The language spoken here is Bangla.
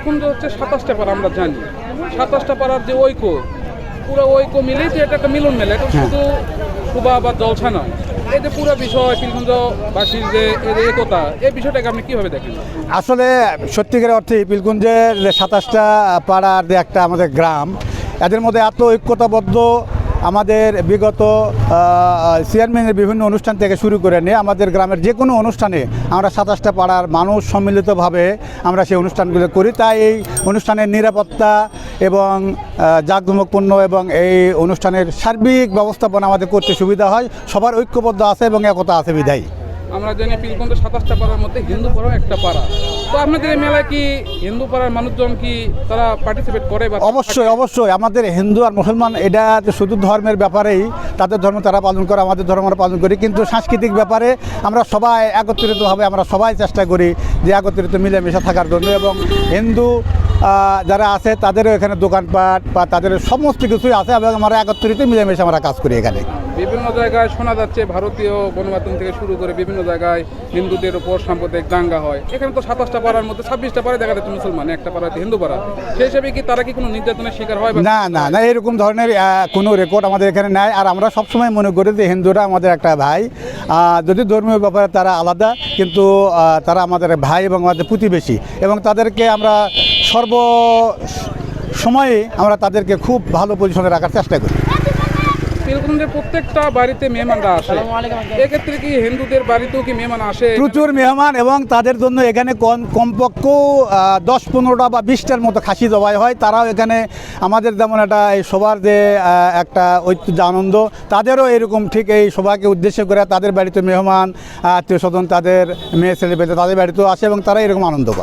পীরকুণ্ড হচ্ছে সাতাশটা পাড়া আমরা জানি। সাতাশটা পাড়ার যে ঐক্য পুরো ঐক্য মিলেই তো এটা একটা মিলন মেলা এটা শুধু শোভা বা জলসা নয়। এই যে পুরো বিষয় পীরকুণ্ডবাসীর যে একতা এই বিষয়টাকে আপনি কীভাবে দেখেন? আসলে সত্যিকার অর্থে পিলকুঞ্জের যে সাতাশটা পাড়ার যে একটা আমাদের গ্রাম এদের মধ্যে এত ঐক্যতাবদ্ধ আমাদের বিগত চেয়ারম্যানের বিভিন্ন অনুষ্ঠান থেকে শুরু করে নিয়ে আমাদের গ্রামের যে কোনো অনুষ্ঠানে আমরা সাতাশটা পাড়ার মানুষ সম্মিলিতভাবে আমরা সেই অনুষ্ঠানগুলো করি। তাই এই অনুষ্ঠানের নিরাপত্তা এবং জাঁকজমকপূর্ণ এবং এই অনুষ্ঠানের সার্বিক ব্যবস্থাপনা আমাদের করতে সুবিধা হয়। সবার ঐক্যবদ্ধ আছে এবং একতা আছে বিধায়ী। আমরা জানি পীরকুণ্ড সাতাশটা পাড়ার মধ্যে হিন্দু পাড়াও একটা পাড়া। তো আপনাদের এই মেলায় কি হিন্দু পাড়ার মানুষজন কি তারা পার্টিসিপেট করে বা অবশ্যই অবশ্যই। আমাদের হিন্দু আর মুসলমান এটা শুধু ধর্মের ব্যাপারেই তাদের ধর্ম তারা পালন করে, আমাদের ধর্ম আমরা পালন করি। কিন্তু সাংস্কৃতিক ব্যাপারে আমরা সবাই একত্রিতভাবে আমরা সবাই চেষ্টা করি যে একত্রিত মিলেমিশে থাকার জন্য এবং হিন্দু যারা আছে তাদেরও এখানে দোকানপাট বা তাদের সমস্ত কিছুই আছে এবং আমরা একত্রিত মিলেমিশে আমরা কাজ করি এখানে। বিভিন্ন জায়গায় শোনা যাচ্ছে ভারতীয় গণমাধ্যম থেকে শুরু করে বিভিন্ন জায়গায় হিন্দুদের উপর সাম্প্রদায়িক দাঙ্গা হয়। এখানে তো সাতাশটা পাড়ার মধ্যে ছাব্বিশটা পাড়ায় দেখা যাচ্ছে মুসলমান, একটা পাড়াতে হিন্দু পাড়া। সেই হিসেবে কি তারা কি কোনো নির্যাতনের শিকার হয় না না না, এরকম ধরনের কোনো রেকর্ড আমাদের এখানে নাই। আর আমরা সবসময় মনে করি যে হিন্দুরা আমাদের একটা ভাই। যদি ধর্মীয় ব্যাপারে তারা আলাদা, কিন্তু তারা আমাদের ভাই এবং আমাদের প্রতিবেশী। এবং তাদেরকে আমরা সর্ব সময়ে আমরা তাদেরকে খুব ভালো পজিশনে রাখার চেষ্টা করি। পীরকুণ্ডের প্রত্যেকটা বাড়িতে মেহমানরা আসে। এক্ষেত্রে কি হিন্দুদের বাড়িতেও কি মেহমান আসে? প্রচুর মেহমান এবং তাদের জন্য এখানে কম কমপক্ষ দশ পনেরোটা বা বিশটার মতো খাসি জবাই হয়। তারাও এখানে আমাদের যেমন একটা এই সবার যে একটা ঐতিহ্য আনন্দ তাদেরও এরকম ঠিক এই সবাইকে উদ্দেশ্য করে তাদের বাড়িতে মেহমান আত্মীয় স্বজন তাদের মেয়ে ছেলে পেলে তাদের বাড়িতেও আসে এবং তারা এরকম আনন্দ করে।